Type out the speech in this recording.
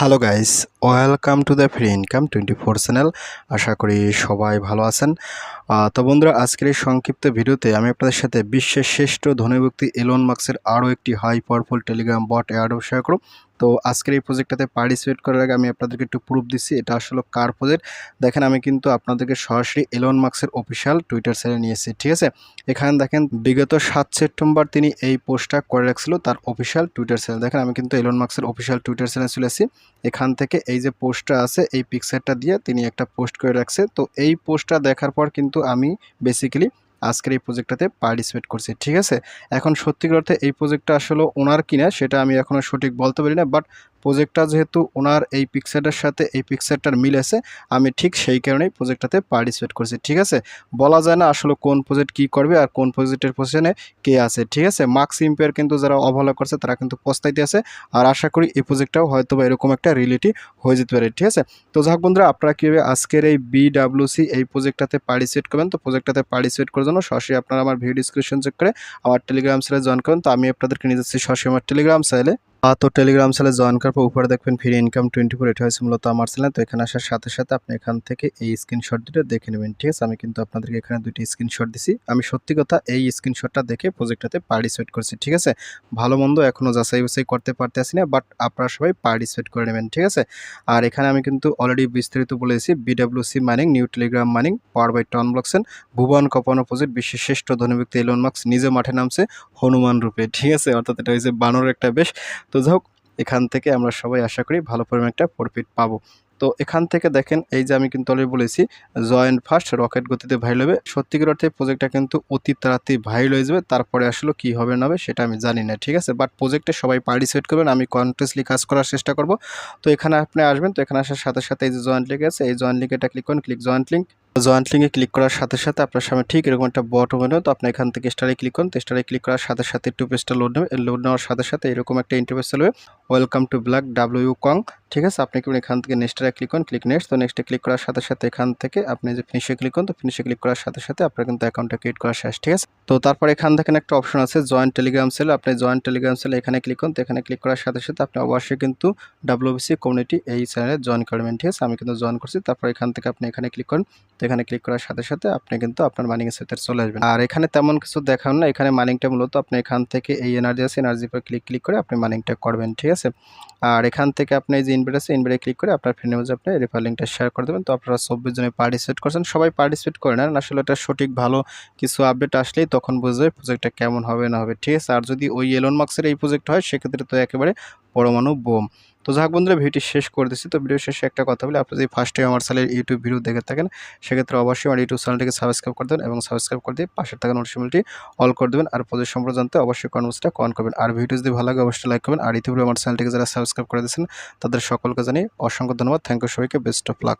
Hello guys welcome to the free income twenty four channel আশা করি সবাই ভালো আছেন। তো বন্ধুরা, আজকের এই সংক্ষিপ্ত ভিডিওতে আমি আপনাদের সাথে বিশ্বের শ্রেষ্ঠ ধনীভক্তি এলন মার্কসের আরও একটি হাই পাওয়ারফুল টেলিগ্রাম বট অ্যাডও শেয়ার করব। তো আজকের এই প্রজেক্টটাতে পার্টিসিপেট করার আগে আমি আপনাদেরকে একটু প্রুফ দিচ্ছি, এটা আসলে কার প্রজেক্ট দেখেন, আমি কিন্তু আপনাদেরকে সরাসরি এলন মার্কসের অফিসিয়াল টুইটার চ্যানেলে নিয়েছি ঠিক আছে? এখানে দেখেন, বিগত সাত সেপ্টেম্বর তিনি এই পোস্টটা করে রাখছিল, তার অফিসিয়াল টুইটার চ্যানেল দেখেন, আমি কিন্তু এলন মার্কসের অফিসিয়াল টুইটার চ্যানেলে চলে আসি এখান থেকে এই যে পোস্টটা আছে, এই পিকচারটা দিয়ে তিনি একটা পোস্ট করে রাখছে। তো এই পোস্টটা দেখার পর কিন্তু আমি বেসিক্যালি আজকের এই প্রজেক্টটাতে পার্টিসিপেট করছি, ঠিক আছে? এখন সত্যিকার অর্থে এই প্রজেক্টটা আসলে ওনার কিনা, সেটা আমি এখনও সঠিক বলতে পারি না বাট প্রজেক্টটা যেহেতু ওনার এই পিকচারটার সাথে এই পিকচারটার মিল আছে আমি ঠিক সেই কারণেই প্রজেক্টটাতে পার্টিসিপেট করছি ঠিক আছে? বলা যায় না আসলে কোন প্রজেক্ট কি করবে আর কোন প্রজেক্টের পজিশনে কে আছে ঠিক আছে? মার্কস ইম্পেয়ার কিন্তু যারা অবহেলা করছে তারা কিন্তু পস্তাইতে আছে আর আশা করি এই প্রজেক্টটাও হয়তো বা এরকম একটা রিলেটি হয়ে যেতে পারে ঠিক আছে? তো যাক বন্ধুরা আপনারা কীভাবে আজকের এই বিডাব্লিউসি এই প্রজেক্টটাতে পার্টিসিপেট করবেন? তো প্রজেক্টটাতে পার্টিসিপেট করার জন্য সরাসরি আপনারা আমার ভিডিও ডিসক্রিপশন চেক করে আমার টেলিগ্রাম চ্যানেলে জয়েন করেন তো আমি আপনাদেরকে নিয়ে যাচ্ছি সরাসরি আমার টেলিগ্রাম আহ, তো টেলিগ্রাম চ্যানেলে জয়েন করার পর উপরে দেখবেন ফ্রি ইনকাম টোয়েন্টি ফোর এটা হয়েছে মূলত আমার চ্যানেল তো এখানে আসার সাথে সাথে আপনি এখান থেকে এই স্ক্রিনশট দুটো দেখে নেবেন, ঠিক আছে? আমি কিন্তু আপনাদেরকে এখানে দুটি স্ক্রিনশট দিছি। আমি সত্যি কথা এই স্ক্রিনশটটা দেখে প্রজেক্টটাতে পার্টিসিপেট করছি, ঠিক আছে? ভালো মন্দ এখনও যাচাই বাছাই করতে পারতে পারতেছি না বাট আপনারা সবাই পার্টিসিপেট করে নেবেন, ঠিক আছে? আর এখানে আমি কিন্তু অলরেডি বিস্তারিত বলেছি BWC mining new Telegram mining power by ton ব্লকসেন ভুবন কপন অপোজিট বিশ্বের শ্রেষ্ঠ ধনী ব্যক্তি এলন মার্কস নিজে মাঠে নামছে হনুমান রূপে, ঠিক আছে? অর্থাৎ এটা হয়েছে বানর একটা বেশ তো যাই হোক এখান থেকে আমরা সবাই আশা করি ভালো পরিমাণ একটা প্রফিট পাবো। তো এখান থেকে দেখেন, এই যে আমি কিন্তু অলরেডি বলেছি জয়েন্ট ফার্স্ট রকেট গতিতে ভাইরাল হবে। সত্যিকার অর্থে প্রজেক্টটা কিন্তু অতি তাড়াতাড়ি ভাইরাল হয়ে যাবে। তারপরে আসলে কি হবে না হবে সেটা আমি জানি না, ঠিক আছে? বাট প্রজেক্টে সবাই পার্টিসিপেট করবেন, আমি কন্টিনিউসলি কাজ করার চেষ্টা করব। তো এখানে আপনি আসবেন, তো এখানে আসার সাথে সাথে এই যে জয়েন্ট লিঙ্ক আছে, এই জয়েন্ট লিঙ্ক এটা ক্লিক করুন ক্লিক জয়েন্ট লিঙ্ক জয়েন্ট লিঙ্কে ক্লিক করার সাথে সাথে আপনার সামনে ঠিক এরকম একটা বট হবে তো আপনি এখান থেকে স্টারে ক্লিক করুন স্টারে ক্লিক করার সাথে সাথে টু পেজটা লোড নেবে লোড নেওয়ার সাথে সাথে এরকম একটা ইন্টারভেস চলবে। ওয়েলকাম টু ব্ল্যাক ডাব্লিউ কং ঠিক আছে, আপনি কি এখান থেকে নেক্সটে ক্লিক করুন ক্লিক নেক্সট তো নেক্সটে ক্লিক করার সাথে সাথে এখান থেকে আপনি যে ফিনিশে ক্লিক করুন তো ফিনিশে ক্লিক করার সাথে সাথে আপনার কিন্তু অ্যাকাউন্টটা ক্রিয়েট করা শেষ, ঠিক আছে? তো তারপর এখান থেকে একটা অপশন আছে জয়েন্ট টেলিগ্রাম সেল আপনি জয়েন্ট টেলিগ্রাম সেল এখানে ক্লিক করুন তো এখানে ক্লিক করার সাথে সাথে আপনি অবশ্যই কিন্তু ডাব্লিউবিসি কমিউনিটি এই চ্যানেলে জয়েন করবেন, ঠিক আছে? আমি কিন্তু জয়েন করছি, তারপর এখান থেকে আপনি এখানে ক্লিক করুন তো এখানে ক্লিক করার সাথে সাথে আপনি কিন্তু আপনার মানিং সাথে চলে আসবেন। আর এখানে তেমন কিছু দেখান না এখানে মানিংটা মূলত আপনি এখান থেকে এই এনার্জি আছে এনার্জি পর ক্লিক ক্লিক করে আপনি মানিংটা করবেন, ঠিক আছে? আর এখান থেকে আপনি যে ইনভাইট আছে ইনভাইটে ক্লিক করে আপনার ফ্রেন্ডের মধ্যে আপনি রেফার লিঙ্কটা শেয়ার করে দেবেন। তো আপনারা চব্বিশ জনে পার্টিসিপেট করছেন। সবাই পার্টিসিপেট করে নেন। আসলে এটা সঠিক ভালো কিছু আপডেট আসলেই তখন বুঝবে প্রজেক্টটা কেমন হবে না হবে। ঠিক আছে? আর যদি ওই এলন মার্কসের এই প্রজেক্ট হয়, সেক্ষেত্রে তো একেবারে পরমাণু বোম। তো যাক বন্ধুরা, ভিডিওটি শেষ করে দিচ্ছি। তো ভিডিও শেষে একটা কথা বলি আপনি যদি ফার্স্ট টাইম আমার চ্যানেলের ইউটিউব ভিডিও দেখে থাকেন, সেক্ষেত্রে অবশ্যই আমার ইউটিউব চ্যানেলটিকে সাবস্ক্রাইব করে দেবেন এবং সাবস্ক্রাইব করে দিয়ে পাশে থাকা নোটিফিকেশনটি অল করে দেবেন। আর প্রজেক্ট সম্পর্কে জানতে অবশ্যই কনভার্সটা কন করবেন। আর ভিডিও যদি ভালো লাগে, অবশ্যই লাইক করবেন। আর ইতিপূর্বে আমার চ্যানেলটিকে যারা সাবস্ক্রাইব করে দিয়েছেন তাদের সকলকে জানিয়ে অসংখ্য ধন্যবাদ। থ্যাংক ইউ সবাইকে। Best of luck